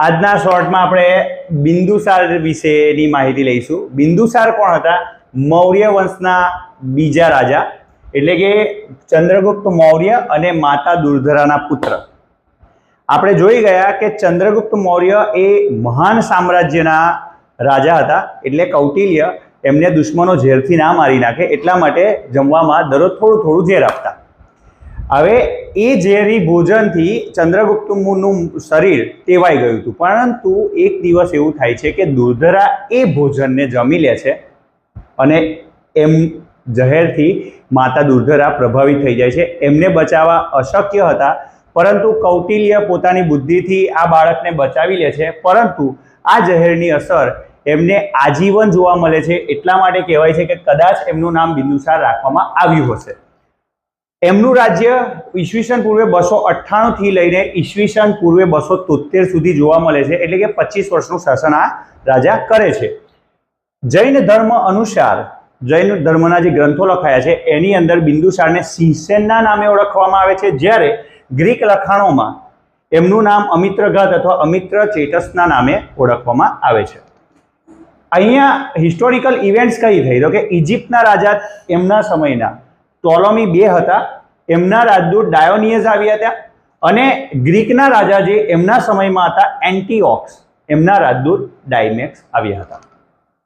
આજના શોર્ટમાં આપણે બિંદુસાર વિશેની માહિતી લઈશું. બિંદુસાર કોણ હતા? મૌર્ય વંશના બીજા રાજા, એટલે કે ચંદ્રગુપ્ત મૌર્ય અને માતા દુર્ધરાના પુત્ર. આપણે જોઈ ગયા કે ચંદ્રગુપ્ત મૌર્ય એ મહાન સામ્રાજ્યના રાજા હતા, એટલે કૌટિલ્ય એમને દુશ્મનો ઝેરથી ના મારી નાખે, એટલા માટે જમવામાં દરરોજ થોડું થોડું ઝેર આપતા. હવે એ ઝેરી ભોજનથી ચંદ્રગુપ્તનું શરીર ટેવાઈ ગયું હતું. પરંતુ એક દિવસ એવું થાય છે કે દુર્ધરા એ ભોજનને જમી લે છે અને એમ ઝહેરથી માતા દુર્ધરા પ્રભાવિત થઈ જાય છે. એમને બચાવવા અશક્ય હતા, પરંતુ કૌટિલ્ય પોતાની બુદ્ધિથી આ બાળકને બચાવી લે છે. પરંતુ આ ઝહેરની અસર એમને આજીવન જોવા મળે છે. એટલા માટે કહેવાય છે કે કદાચ એમનું નામ બિંદુસાર રાખવામાં આવ્યું હશે. એમનું રાજ્ય ઈસવીસન પૂર્વે બસો અઠ્ઠાણુંથી લઈને ઈસવીસન પૂર્વે બસો તોતેર સુધી જોવા મળે છે. એટલે કે પચીસ વર્ષનું શાસન આ રાજા કરે છે. જૈન ધર્મ અનુસાર, જૈન ધર્મના જે ગ્રંથો લખાયા છે, એની અંદર બિંદુસારને સિંસેનના નામે ઓળખવામાં આવે છે. જ્યારે ગ્રીક લખાણોમાં એમનું નામ અમિત્રઘાત અથવા અમિત્ર ચેટસના નામે ઓળખવામાં આવે છે. અહીંયા હિસ્ટોરિકલ ઇવેન્ટ્સ કઈ થઈ? તો કે ઇજિપ્તના રાજા એમના સમયના ટોલોમી બે હતા. એમના રાજદૂત ડાયોનિયસ આવ્યા હતા અને ગ્રીકના રાજા જે એમના સમયમાં હતા એન્ટીઓક્સ એમના રાજદૂત ડાયમેક્સ આવ્યા હતા.